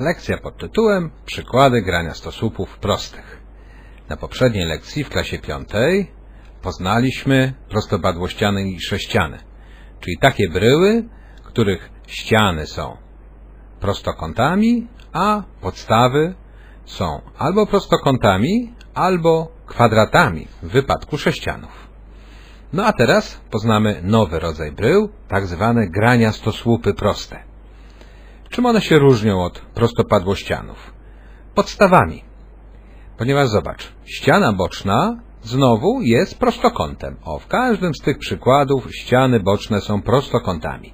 Lekcja pod tytułem Przykłady grania stosłupów prostych. Na poprzedniej lekcji w klasie piątej poznaliśmy prostopadłościany i sześciany, czyli takie bryły, których ściany są prostokątami, a podstawy są albo prostokątami, albo kwadratami w wypadku sześcianów. No a teraz poznamy nowy rodzaj brył, tak zwane grania stosłupy proste. Czym one się różnią od prostopadłościanów? Podstawami. Ponieważ zobacz, ściana boczna znowu jest prostokątem. O, w każdym z tych przykładów ściany boczne są prostokątami.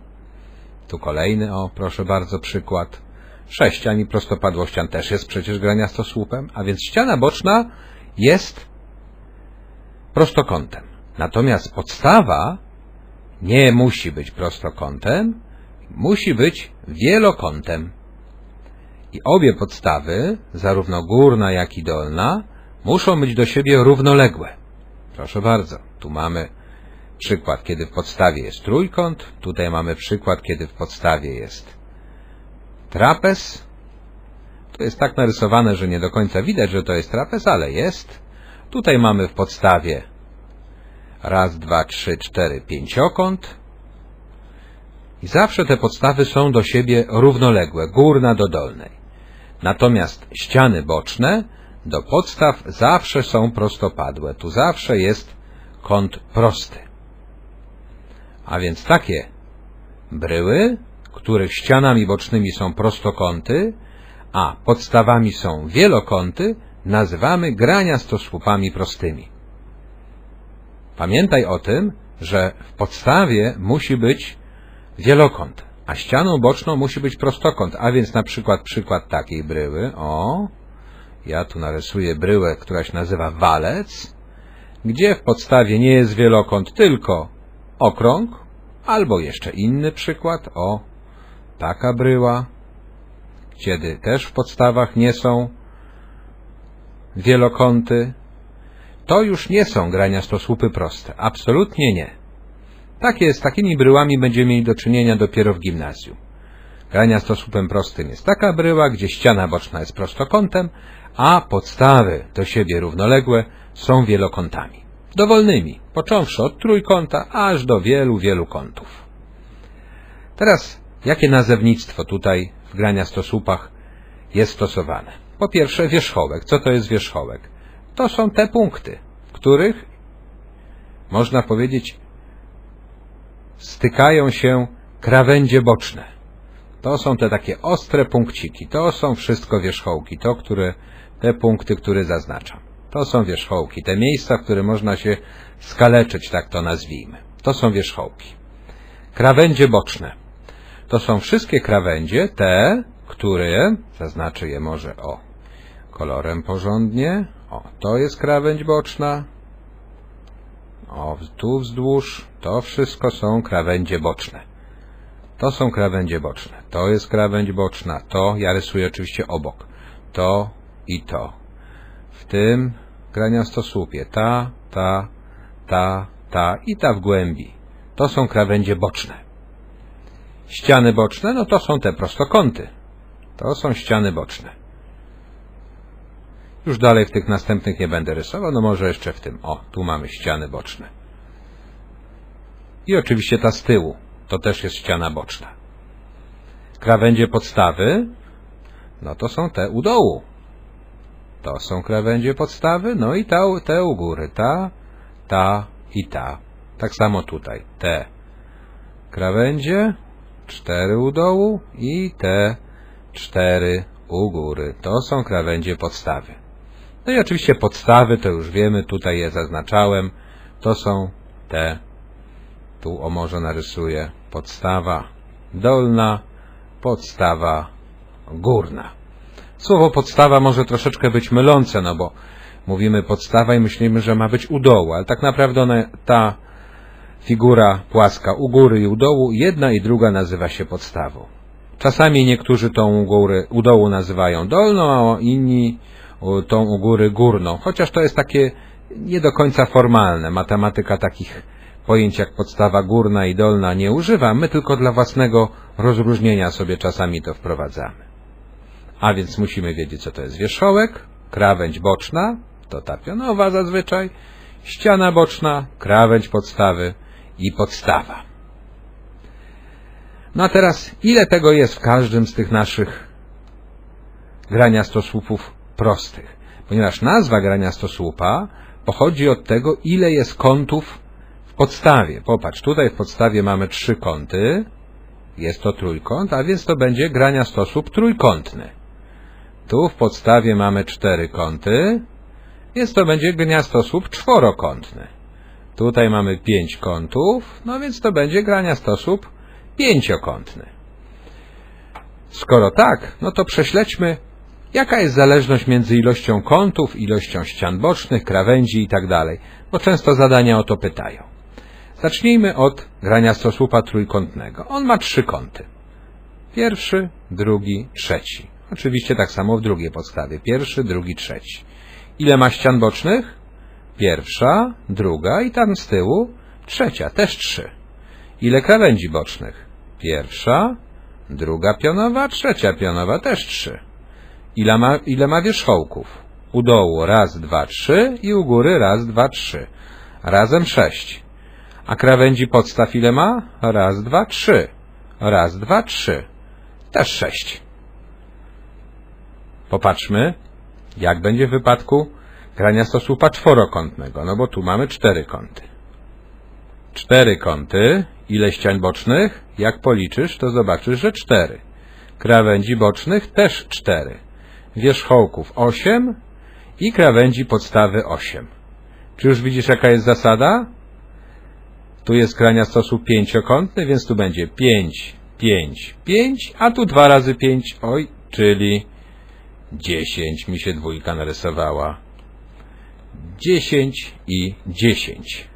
Tu kolejny, o, proszę bardzo, przykład. Sześcian i prostopadłościan też jest przecież grania stosłupem, a więc ściana boczna jest prostokątem. Natomiast podstawa nie musi być prostokątem, musi być wielokątem. I obie podstawy, zarówno górna, jak i dolna, muszą być do siebie równoległe. Proszę bardzo, tu mamy przykład, kiedy w podstawie jest trójkąt, tutaj mamy przykład, kiedy w podstawie jest trapez. To jest tak narysowane, że nie do końca widać, że to jest trapez, ale jest. Tutaj mamy w podstawie raz, dwa, trzy, cztery, pięciokąt. I zawsze te podstawy są do siebie równoległe, górna do dolnej. Natomiast ściany boczne do podstaw zawsze są prostopadłe. Tu zawsze jest kąt prosty. A więc takie bryły, których ścianami bocznymi są prostokąty, a podstawami są wielokąty, nazywamy grania stosłupami prostymi. Pamiętaj o tym, że w podstawie musi być wielokąt, a ścianą boczną musi być prostokąt, a więc na przykład przykład takiej bryły, o, ja tu narysuję bryłę, która się nazywa walec, gdzie w podstawie nie jest wielokąt, tylko okrąg, albo jeszcze inny przykład, o, taka bryła, kiedy też w podstawach nie są wielokąty, to już nie są grania stosłupy proste. Absolutnie nie. Takie, z takimi bryłami będziemy mieli do czynienia dopiero w gimnazjum. Grania stosłupem prostym jest taka bryła, gdzie ściana boczna jest prostokątem, a podstawy do siebie równoległe są wielokątami. Dowolnymi, począwszy od trójkąta, aż do wielu, wielu kątów. Teraz, jakie nazewnictwo tutaj w grania stosłupach jest stosowane? Po pierwsze, wierzchołek. Co to jest wierzchołek? To są te punkty, w których, można powiedzieć, stykają się krawędzie boczne. To są te takie ostre punkciki. To są wszystko wierzchołki. To, które, te punkty, które zaznaczam. To są wierzchołki. Te miejsca, w które można się skaleczyć, tak to nazwijmy. To są wierzchołki. Krawędzie boczne. To są wszystkie krawędzie, te, które, zaznaczę je może o kolorem porządnie. O, to jest krawędź boczna. O, tu wzdłuż. To wszystko są krawędzie boczne. To są krawędzie boczne. To jest krawędź boczna. To ja rysuję oczywiście obok. To i to. W tym graniastosłupie. Ta, ta, ta, ta i ta w głębi. To są krawędzie boczne. Ściany boczne, no to są te prostokąty. To są ściany boczne. Już dalej w tych następnych nie będę rysował, no może jeszcze w tym. O, tu mamy ściany boczne. I oczywiście ta z tyłu, to też jest ściana boczna. Krawędzie podstawy, no to są te u dołu. To są krawędzie podstawy, no i ta, te u góry, ta, ta i ta. Tak samo tutaj, te krawędzie, cztery u dołu i te cztery u góry. To są krawędzie podstawy. No i oczywiście podstawy, to już wiemy, tutaj je zaznaczałem. To są te, tu o może narysuję, podstawa dolna, podstawa górna. Słowo podstawa może troszeczkę być mylące, no bo mówimy podstawa i myślimy, że ma być u dołu, ale tak naprawdę ta figura płaska u góry i u dołu, jedna i druga nazywa się podstawą. Czasami niektórzy tą u, góry, u dołu nazywają dolną, a inni tą u góry górną, chociaż to jest takie nie do końca formalne. Matematyka takich pojęć jak podstawa górna i dolna nie używa, my tylko dla własnego rozróżnienia sobie czasami to wprowadzamy. A więc musimy wiedzieć, co to jest wierzchołek, krawędź boczna, to ta pionowa zazwyczaj, ściana boczna, krawędź podstawy i podstawa. No a teraz, ile tego jest w każdym z tych naszych grania stosłupów prostych? Ponieważ nazwa grania stosłupa pochodzi od tego, ile jest kątów w podstawie. Popatrz, tutaj w podstawie mamy trzy kąty, jest to trójkąt, a więc to będzie grania stosłup trójkątny. Tu w podstawie mamy cztery kąty, więc to będzie gniazdosłup czworokątny. Tutaj mamy pięć kątów, no więc to będzie graniastosłup pięciokątny. Skoro tak, no to prześledźmy, jaka jest zależność między ilością kątów, ilością ścian bocznych, krawędzi i tak bo często zadania o to pytają. Zacznijmy od graniastosłupa trójkątnego. On ma trzy kąty. Pierwszy, drugi, trzeci. Oczywiście tak samo w drugiej podstawie. Pierwszy, drugi, trzeci. Ile ma ścian bocznych? Pierwsza, druga i tam z tyłu trzecia, też trzy. Ile krawędzi bocznych? Pierwsza, druga pionowa, trzecia pionowa, też trzy. Ile ma, ile ma wierzchołków? U dołu raz, dwa, trzy i u góry raz, dwa, trzy. Razem sześć. A krawędzi podstaw ile ma? Raz, dwa, trzy. Raz, dwa, trzy. Też sześć. Popatrzmy, jak będzie w wypadku grania stosłupa czworokątnego, no bo tu mamy cztery kąty. Cztery kąty, ile ścian bocznych? Jak policzysz, to zobaczysz, że cztery. Krawędzi bocznych też cztery. Wierzchołków osiem i krawędzi podstawy osiem. Czy już widzisz, jaka jest zasada? Tu jest grania stosłup pięciokątny, więc tu będzie pięć, pięć, pięć, a tu dwa razy pięć, oj, czyli 10 mi się dwójka narysowała. 10 i 10.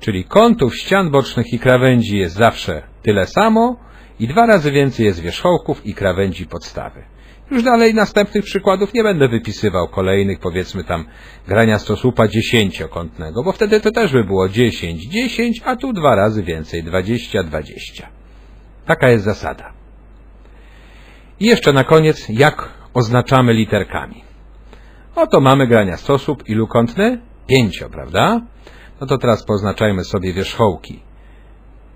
Czyli kątów, ścian bocznych i krawędzi jest zawsze tyle samo i dwa razy więcej jest wierzchołków i krawędzi podstawy. Już dalej następnych przykładów nie będę wypisywał kolejnych, powiedzmy tam grania stosłupa dziesięciokątnego, bo wtedy to też by było 10, 10, a tu dwa razy więcej, 20, 20. Taka jest zasada. I jeszcze na koniec, jak oznaczamy literkami. Oto mamy grania stosłup ilukątny? Pięcio, prawda? No to teraz poznaczajmy sobie wierzchołki.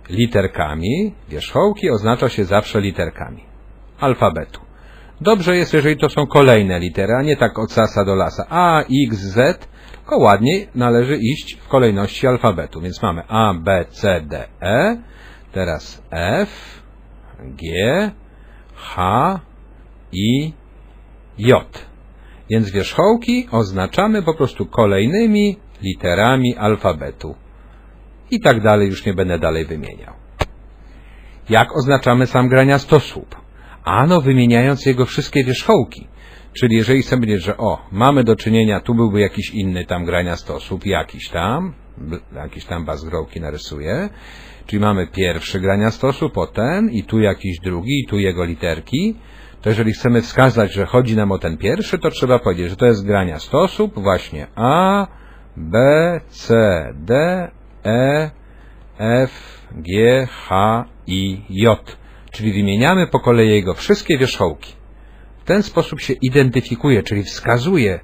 Literkami. Wierzchołki oznacza się zawsze literkami alfabetu. Dobrze jest, jeżeli to są kolejne litery, a nie tak od sasa do lasa. A, X, Z, tylko ładniej należy iść w kolejności alfabetu. Więc mamy A, B, C, D, E, teraz F, G, H, I, J. Więc wierzchołki oznaczamy po prostu kolejnymi literami alfabetu. I tak dalej, już nie będę dalej wymieniał. Jak oznaczamy sam grania stosłup? Ano wymieniając jego wszystkie wierzchołki. Czyli jeżeli chcemy powiedzieć, że o, mamy do czynienia, tu byłby jakiś inny tam grania stosłup, jakiś tam, jakiś tam bazgrołki narysuję, czyli mamy pierwszy grania stosłup, o ten, i tu jakiś drugi, i tu jego literki, to jeżeli chcemy wskazać, że chodzi nam o ten pierwszy, to trzeba powiedzieć, że to jest grania stosłup właśnie A, B, C, D, E, F, G, H, I, J. Czyli wymieniamy po kolei jego wszystkie wierzchołki. W ten sposób się identyfikuje, czyli wskazuje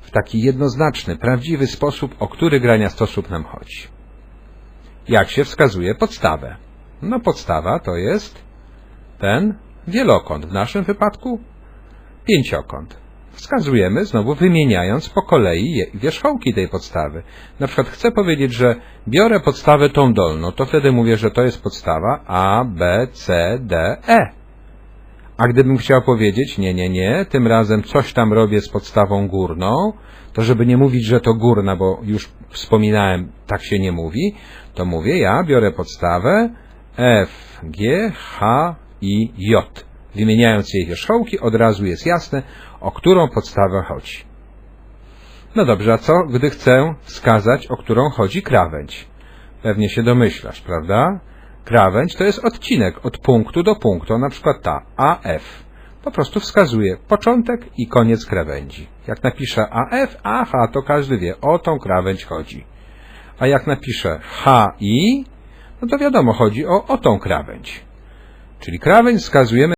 w taki jednoznaczny, prawdziwy sposób, o który grania stosłup nam chodzi. Jak się wskazuje podstawę? No podstawa to jest ten wielokąt, w naszym wypadku pięciokąt. Wskazujemy znowu wymieniając po kolei wierzchołki tej podstawy. Na przykład chcę powiedzieć, że biorę podstawę tą dolną, to wtedy mówię, że to jest podstawa A, B, C, D, E. A gdybym chciał powiedzieć, nie, nie, nie, tym razem coś tam robię z podstawą górną, to żeby nie mówić, że to górna, bo już wspominałem, tak się nie mówi, to mówię, ja biorę podstawę F, G, H, I, J. Wymieniając jej wierzchołki, od razu jest jasne, o którą podstawę chodzi. No dobrze, a co, gdy chcę wskazać, o którą chodzi krawędź? Pewnie się domyślasz, prawda? Krawędź to jest odcinek od punktu do punktu, na przykład ta AF. Po prostu wskazuje początek i koniec krawędzi. Jak napiszę AF, aha, to każdy wie, o tą krawędź chodzi. A jak napiszę HI, no to wiadomo, chodzi o, o tą krawędź. Czyli krawędź wskazujemy